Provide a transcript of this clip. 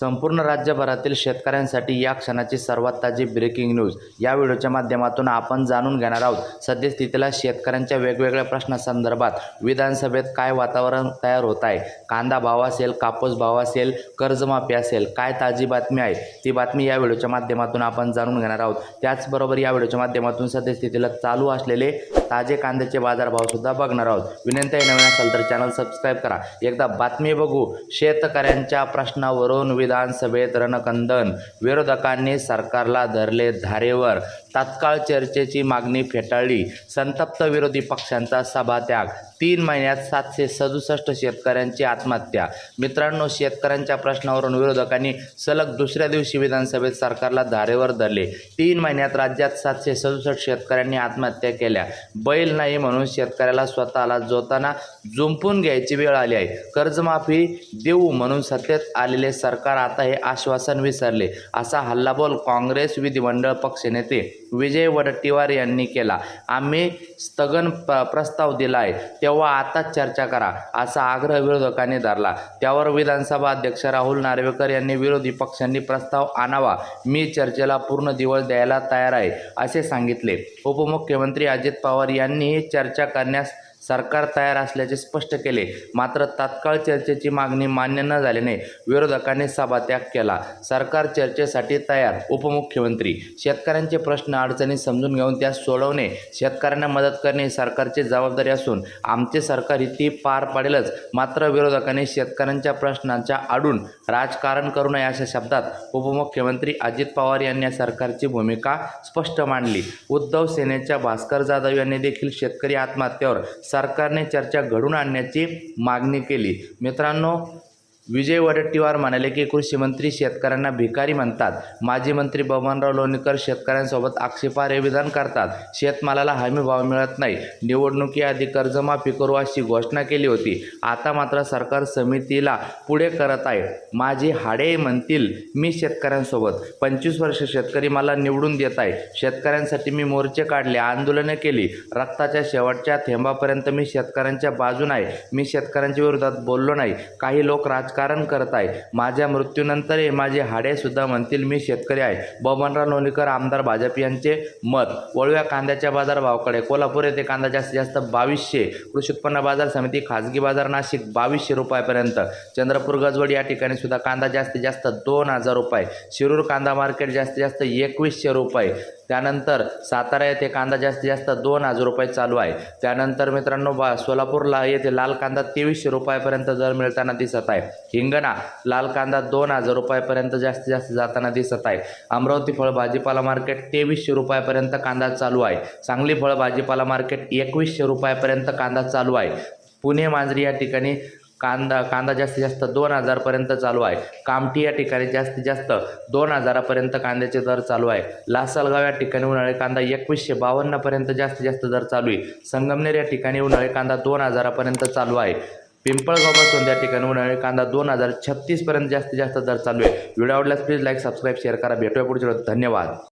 संपूर्ण राज्यभरातील शेतकऱ्यांसाठी या क्षणाची सर्वात ताजी ब्रेकिंग न्यूज या व्हिडिओच्या माध्यमातून आपण जाणून घेणार आहोत सद्यस्थितीला शेतकऱ्यांच्या वेगवेगळ्या प्रश्नासंदर्भात विधानसभेत काय वातावरण तयार होत आहे? कांदा भाव असेल कापूस भाव असेल कर्जमाफी असेल काय ताजी बातमी आहे? ती बातमी या व्हिडिओच्या माध्यमातून आपण जाणून घेणार आहोत. त्याचबरोबर या व्हिडिओच्या माध्यमातून सद्यस्थितीला चालू असलेले ताजे कांद्याचे बाजारभावसुद्धा बघणार आहोत. विनंती आहे नवीन असाल तर चॅनल सबस्क्राईब करा. एकदा बातमी बघू. शेतकऱ्यांच्या प्रश्नावरून विधानसभेत रणकंदन. विरोधकांनी सरकारला धरले धारेवर. तात्काळ चर्चेची मागणी फेटाळली. संतप्त विरोधी पक्षांचा सभात्याग. तीन महिन्यात सातशे सदुसष्ट शेतकऱ्यांची आत्महत्या. मित्रांनो शेतकऱ्यांच्या प्रश्नावरून विरोधकांनी सलग दुसऱ्या दिवशी विधानसभेत सरकारला धारेवर धरले. तीन महिन्यात राज्यात सातशे सदुसष्ट शेतकऱ्यांनी आत्महत्या केल्या. बैल नाही म्हणून शेतकऱ्याला स्वतःला जोताना जुंपून घ्यायची वेळ आली आहे. कर्जमाफी देऊ म्हणून सत्तेत आलेले सरकार आता हे आश्वासन विसरले असा हल्लाबोल काँग्रेस विधिमंडळ पक्षनेते विजय वडट्टीवार यांनी केला. आम्ही स्थगन प प्रस्ताव दिला आहे तेव्हा आताच चर्चा करा असा आग्रह विरोधकांनी धरला. त्यावर विधानसभा अध्यक्ष राहुल नार्वेकर यांनी विरोधी पक्षांनी प्रस्ताव आणावा मी चर्चेला पूर्ण दिवस द्यायला तयार आहे असे सांगितले. उपमुख्यमंत्री अजित पवार यांनीही चर्चा करण्यास सरकार तयार असल्याचे स्पष्ट केले. मात्र तात्काळ चर्चेची मागणी मान्य न झाल्याने विरोधकांनी सभात्याग केला. सरकार चर्चेसाठी तयार उपमुख्यमंत्री. शेतकऱ्यांचे प्रश्न अडचणी समजून घेऊन त्या सोडवणे शेतकऱ्यांना मदत करणे सरकारची जबाबदारी असून आमचे सरकार ही ती पार पाडेलच. मात्र विरोधकांनी शेतकऱ्यांच्या प्रश्नांच्या आडून राजकारण करू नये अशा शब्दात उपमुख्यमंत्री अजित पवार यांनी सरकारची भूमिका स्पष्ट मांडली. उद्धव सेनेच्या भास्कर जाधव यांनी देखील शेतकरी आत्महत्येवर सरकारने चर्चा घडून आणण्याची मागणी केली. मित्रांनो विजय वडेट्टीवार म्हणाले की कृषी मंत्री शेतकऱ्यांना भिकारी म्हणतात. माजी मंत्री बबनराव लोणीकर शेतकऱ्यांसोबत आक्षेपार्ह विधान करतात. शेतमालाला हमी भाव मिळत नाही. निवडणुकीआधी कर्जमाफी करू अशी घोषणा केली होती. आता मात्र सरकार समितीला पुढे करत आहे. माझी हाडे म्हणतील मी शेतकऱ्यांसोबत पंचवीस वर्ष शेतकरी मला निवडून देत आहे. शेतकऱ्यांसाठी मी मोर्चे काढले आंदोलने केली. रक्ताच्या शेवटच्या थेंबापर्यंत मी शेतकऱ्यांच्या बाजून आहे. मी शेतकऱ्यांच्या विरोधात बोललो नाही. काही लोक राजकारण करत आहे. माझ्या मृत्यूनंतरही माझे हाडेसुद्धा म्हणतील मी शेतकरी आहे. बबनराव लोणीकर आमदार भाजप यांचे मत. वळव्या कांद्याच्या बाजारभावाकडे कोल्हापूर येथे कांदा जास्तीत जास्त बावीसशे. कृषी उत्पन्न बाजार समिती खाजगी बाजार नाशिक बावीसशे रुपयापर्यंत. चंद्रपूर गजवड या ठिकाणी सुद्धा कांदा जास्तीत जास्त दोन हजार रुपये. शिरूर कांदा मार्केट जास्तीत जास्त एकवीसशे रुपये. त्यानंतर सातारा येथे कांदा जास्तीत जास्त दोन हजार रुपये चालू आहे. त्यानंतर मित्रांनो बा सोलापूरला येथे लाल कांदा तेवीसशे रुपयापर्यंत दर मिळताना दिसत आहे. हिंगणा लाल कांदा दोन हजार रुपयापर्यंत जास्तीत जास्त जाताना दिसत आहे. अमरावती फळ भाजीपाला मार्केट तेवीसशे रुपयापर्यंत कांदा चालू आहे. सांगली फळ भाजीपाला मार्केट एकवीसशे रुपयापर्यंत कांदा चालू आहे. पुणे मांजरी या ठिकाणी कांदा कांदा जास्तीत जास्त दोन हजारपर्यंत चालू आहे. कामठी या ठिकाणी जास्तीत जास्त दोन हजारापर्यंत कांद्याचे दर चालू आहे. लासलगाव या ठिकाणी उन्हाळे कांदा एकवीसशे बावन्नपर्यंत जास्तीत जास्त दर चालू आहे. संगमनेर या ठिकाणी उन्हाळे कांदा दोन हजारापर्यंत चालू आहे. पिंपळगावपासून त्या ठिकाणी उन्हाळी कांदा दोन हजार छत्तीसपर्यंत जास्तीत जास्त दर चालू आहे. व्हिडिओ आवडल्यास प्लीज लाईक सबस्क्राईब शेअर करा. भेटूया पुढच्या धन्यवाद.